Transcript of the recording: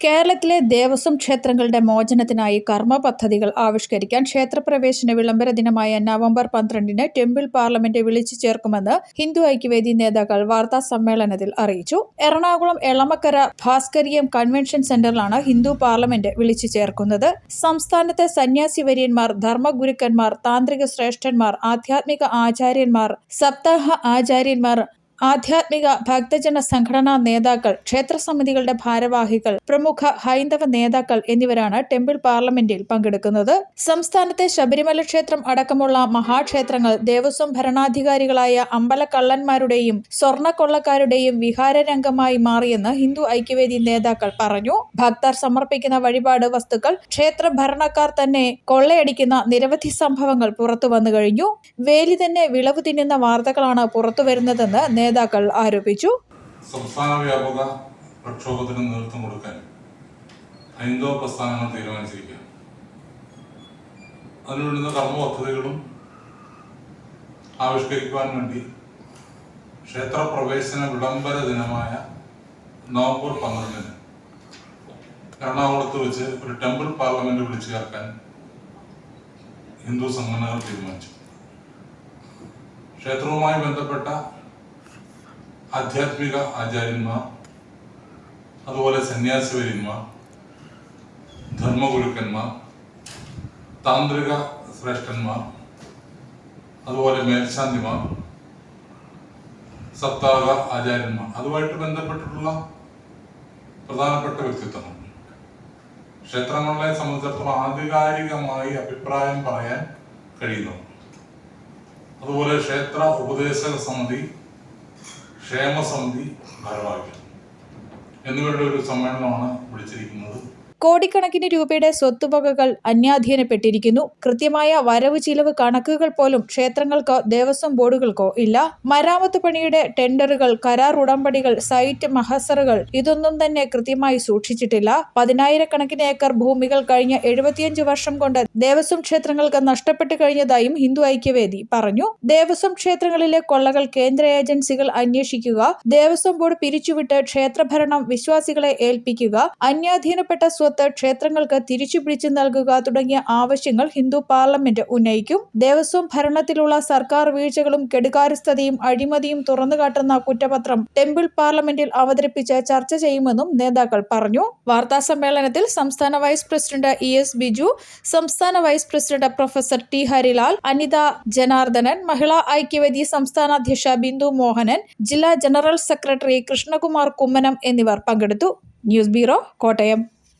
കേരളത്തിലെ ദേവസ്വം ക്ഷേത്രങ്ങളുടെ മോചനത്തിനായി കർമ്മ പദ്ധതികൾ ആവിഷ്കരിക്കാൻ ക്ഷേത്രപ്രവേശന വിളംബര ദിനമായ നവംബർ പന്ത്രണ്ടിന് ടെമ്പിൾ പാർലമെന്റ് വിളിച്ചു ചേർക്കുമെന്ന് ഹിന്ദു ഐക്യവേദി നേതാക്കൾ വാർത്താ സമ്മേളനത്തിൽ അറിയിച്ചു. എറണാകുളം എളമക്കര ഭാസ്കരിയം കൺവെൻഷൻ സെന്ററിലാണ് ഹിന്ദു പാർലമെന്റ് വിളിച്ചു ചേർക്കുന്നത്. സംസ്ഥാനത്തെ സന്യാസി വര്യന്മാർ ധർമ്മഗുരുക്കന്മാർ താന്ത്രിക ശ്രേഷ്ഠന്മാർ ആധ്യാത്മിക ആചാര്യന്മാർ സപ്താഹ ആചാര്യന്മാർ ആധ്യാത്മിക ഭക്തജന സംഘടനാ നേതാക്കൾ ക്ഷേത്ര സമിതികളുടെ ഭാരവാഹികൾ പ്രമുഖ ഹൈന്ദവ നേതാക്കൾ എന്നിവരാണ് ടെമ്പിൾ പാർലമെന്റിൽ പങ്കെടുക്കുന്നത്. സംസ്ഥാനത്തെ ശബരിമല ക്ഷേത്രം അടക്കമുള്ള മഹാക്ഷേത്രങ്ങൾ ദേവസ്വം ഭരണാധികാരികളായ അമ്പലക്കള്ളന്മാരുടെയും സ്വർണക്കൊള്ളക്കാരുടെയും വിഹാരരംഗമായി മാറിയെന്ന് ഹിന്ദു ഐക്യവേദി നേതാക്കൾ പറഞ്ഞു. ഭക്തർ സമർപ്പിക്കുന്ന വഴിപാട് വസ്തുക്കൾ ക്ഷേത്ര ഭരണക്കാർ തന്നെ കൊള്ളയടിക്കുന്ന നിരവധി സംഭവങ്ങൾ പുറത്തു വന്നു കഴിഞ്ഞു. വേലി തന്നെ വിളവ് തിന്നുന്ന വാർത്തകളാണ് പുറത്തുവരുന്നതെന്ന് നേതാക്കൾ ആരോപിച്ചു. സംസ്ഥാന വ്യാപക പ്രക്ഷോഭത്തിന് നേതൃത്വം കൊടുക്കാൻ ഹൈന്ദവ പ്രസ്ഥാനങ്ങൾ തീരുമാനിച്ചിരിക്കുക അതിനുവേണ്ടുന്ന കർമ്മ പദ്ധതികളും ആവിഷ്കരിക്കുവാൻ വേണ്ടി ക്ഷേത്രപ്രവേശന വിളംബര ദിനമായ നവംബർ പന്ത്രണ്ടിന് എറണാകുളത്ത് വെച്ച് ഒരു ടെമ്പിൾ പാർലമെന്റ് വിളിച്ചു ചേർക്കാൻ ഹിന്ദു സംഘടനകൾ തീരുമാനിച്ചു. ക്ഷേത്രവുമായി ബന്ധപ്പെട്ട ആധ്യാത്മിക ആചാര്യന്മാർ അതുപോലെ സന്യാസിവര്യന്മാർ ധർമ്മഗുരുക്കന്മാർ താന്ത്രിക ശ്രേഷ്ഠന്മാർ അതുപോലെ മേൽശാന്തിമാർ സപ്താഹ ആചാര്യന്മാർ. അതുമായിട്ട് ബന്ധപ്പെട്ടിട്ടുള്ള പ്രധാനപ്പെട്ട വ്യക്തിത്വങ്ങൾ. ക്ഷേത്രങ്ങളെ സംബന്ധിച്ചിടത്തോളം ആധികാരികമായി അഭിപ്രായം പറയാൻ കഴിയുന്നു അതുപോലെ ക്ഷേത്ര ഉപദേശക സമിതി ക്ഷേമസമിതി ഭാരവാഹികൾ. എന്നിവരുടെ ഒരു സമ്മേളനമാണ് വിളിച്ചിരിക്കുന്നത്. കോടിക്കണക്കിന് രൂപയുടെ സ്വത്തുവകകൾ അന്യാധീനപ്പെട്ടിരിക്കുന്നു. കൃത്യമായ വരവ് ചിലവ് കണക്കുകൾ പോലും ക്ഷേത്രങ്ങൾക്കോ ദേവസ്വം ബോർഡുകൾക്കോ ഇല്ല. മരാമത്ത് പണിയുടെ ടെൻഡറുകൾ കരാർ ഉടമ്പടികൾ സൈറ്റ് മഹസറുകൾ ഇതൊന്നും തന്നെ കൃത്യമായി സൂക്ഷിച്ചിട്ടില്ല. പതിനായിരക്കണക്കിന് ഏക്കർ ഭൂമികൾ കഴിഞ്ഞ എഴുപത്തിയഞ്ച് വർഷം കൊണ്ട് ദേവസ്വം ക്ഷേത്രങ്ങൾക്ക് നഷ്ടപ്പെട്ടു കഴിഞ്ഞതായും ഹിന്ദു ഐക്യവേദി പറഞ്ഞു. ദേവസ്വം ക്ഷേത്രങ്ങളിലെ കൊള്ളകൾ കേന്ദ്ര ഏജൻസികൾ അന്വേഷിക്കുക. ദേവസ്വം ബോർഡ് പിരിച്ചുവിട്ട് ക്ഷേത്രഭരണം വിശ്വാസികളെ ഏൽപ്പിക്കുക. അന്യാധീനപ്പെട്ട സ്വത്ത് ക്ഷേത്രങ്ങൾക്ക് തിരിച്ചു പിടിച്ചു നൽകുക തുടങ്ങിയ ആവശ്യങ്ങൾ ഹിന്ദു പാർലമെന്റ് ഉന്നയിക്കും. ദേവസ്വം ഭരണത്തിലുള്ള സർക്കാർ വീഴ്ചകളും കെടുകാര്യസ്ഥതയും അഴിമതിയും തുറന്നുകാട്ടുന്ന കുറ്റപത്രം ടെമ്പിൾ പാർലമെന്റിൽ അവതരിപ്പിച്ച് ചർച്ച ചെയ്യുമെന്നും നേതാക്കൾ പറഞ്ഞു. വാർത്താ സമ്മേളനത്തിൽ സംസ്ഥാന vice president E S Biju സംസ്ഥാന vice president professor T Harilal Anitha Janardhanan Mahila Aikyavedi സംസ്ഥാന അധ്യക്ഷ ബിന്ദു മോഹനൻ ജില്ലാ ജനറൽ സെക്രട്ടറി കൃഷ്ണകുമാർ കുമ്മനം എന്നിവർ പങ്കെടുത്തു. News bureau Kottayam.